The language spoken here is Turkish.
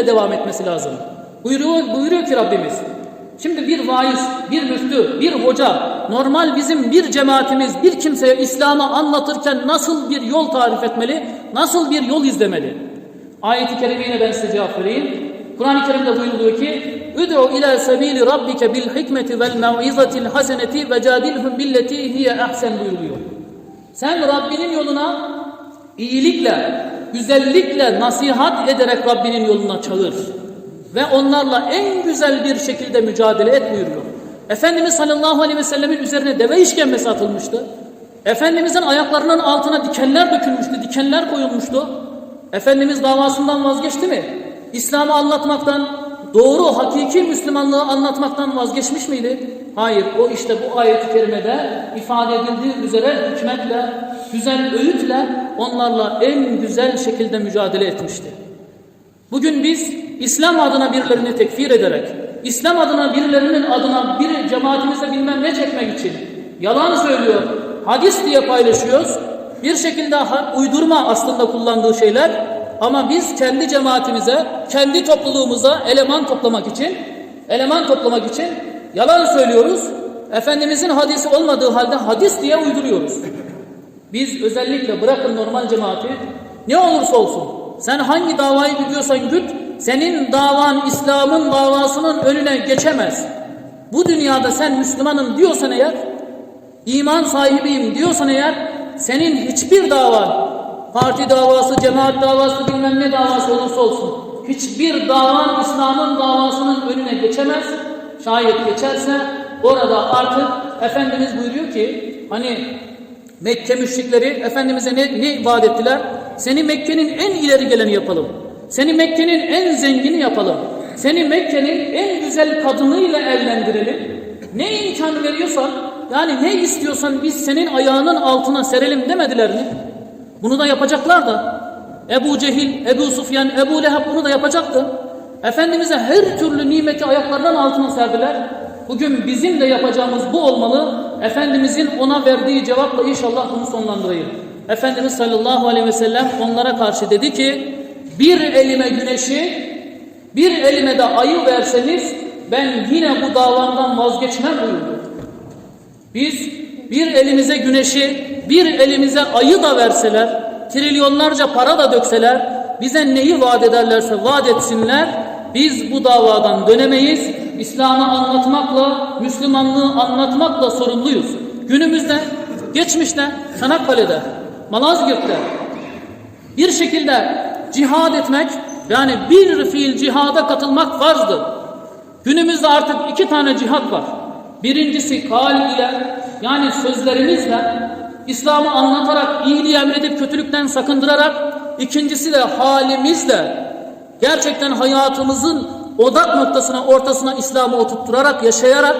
şekilde devam etmesi lazım. Buyuruyor, buyuruyor ki Rabbimiz. Şimdi bir vaiz, bir müftü, bir hoca, normal bizim bir cemaatimiz bir kimseye İslam'ı anlatırken nasıl bir yol tarif etmeli, nasıl bir yol izlemeli? Ayet-i Kerime'ye ben size cevap vereyim. Kur'an-ı Kerim'de buyuruluyor ki Üd'u ila sebili rabbike bil hikmeti vel mev'izatil haseneti ve cadilhum billeti hiye ahsen buyuruluyor. Sen Rabbinin yoluna iyilikle, güzellikle nasihat ederek Rabbinin yoluna çağır. Ve onlarla en güzel bir şekilde mücadele et buyuruyor. Efendimiz sallallahu aleyhi ve sellemin üzerine deve işkembesi atılmıştı. Efendimizin ayaklarının altına dikenler dökülmüştü, dikenler koyulmuştu. Efendimiz davasından vazgeçti mi? İslam'ı anlatmaktan, doğru, hakiki Müslümanlığı anlatmaktan vazgeçmiş miydi? Hayır, o işte bu ayet-i kerimede ifade edildiği üzere hikmetle, güzel öğütle onlarla en güzel şekilde mücadele etmişti. Bugün biz İslam adına birilerini tekfir ederek, İslam adına birilerinin adına bir cemaatimize bilmem ne çekmek için yalan söylüyor, hadis diye paylaşıyoruz. Bir şekilde uydurma aslında kullandığı şeyler ama biz kendi cemaatimize, kendi topluluğumuza eleman toplamak için, eleman toplamak için yalan söylüyoruz. Efendimizin hadisi olmadığı halde hadis diye uyduruyoruz. Biz özellikle bırakın normal cemaati ne olursa olsun sen hangi davayı gidiyorsan güt senin davan İslam'ın davasının önüne geçemez. Bu dünyada sen Müslümanım diyorsan eğer iman sahibiyim diyorsan eğer senin hiçbir davan parti davası, cemaat davası bilmem ne davası olursa olsun hiçbir davan İslam'ın davasının önüne geçemez. Şayet geçerse orada artık Efendimiz buyuruyor ki hani Mekke müşrikleri Efendimiz'e ne, ne vaat ettiler? Seni Mekke'nin en ileri geleni yapalım. Seni Mekke'nin en zengini yapalım. Seni Mekke'nin en güzel kadınıyla evlendirelim. Ne imkan veriyorsan, yani ne istiyorsan biz senin ayağının altına serelim demediler mi? Bunu da yapacaklar da. Ebu Cehil, Ebu Sufyan, Ebu Leheb bunu da yapacaktı. Efendimiz'e her türlü nimeti ayaklarından altına serdiler. Bugün bizim de yapacağımız bu olmalı. Efendimizin ona verdiği cevapla inşallah bunu sonlandırayım. Efendimiz sallallahu aleyhi ve sellem onlara karşı dedi ki bir elime güneşi bir elime de ayı verseniz ben yine bu davamdan vazgeçmem buyurdu. Biz bir elimize güneşi, bir elimize ayı da verseler, trilyonlarca para da dökseler, bize neyi vaat ederlerse vaat etsinler, biz bu davadan dönemeyiz. İslam'ı anlatmakla, Müslümanlığı anlatmakla sorumluyuz. Günümüzde, geçmişte, Çanakkale'de, Malazgirt'te bir şekilde cihad etmek, yani bir fiil cihada katılmak farzdı. Günümüzde artık iki tane cihat var. Birincisi kal ile yani sözlerimizle İslam'ı anlatarak, iyiliği emredip kötülükten sakındırarak, ikincisi de halimizle gerçekten hayatımızın odak noktasına, ortasına İslam'ı oturtturarak, yaşayarak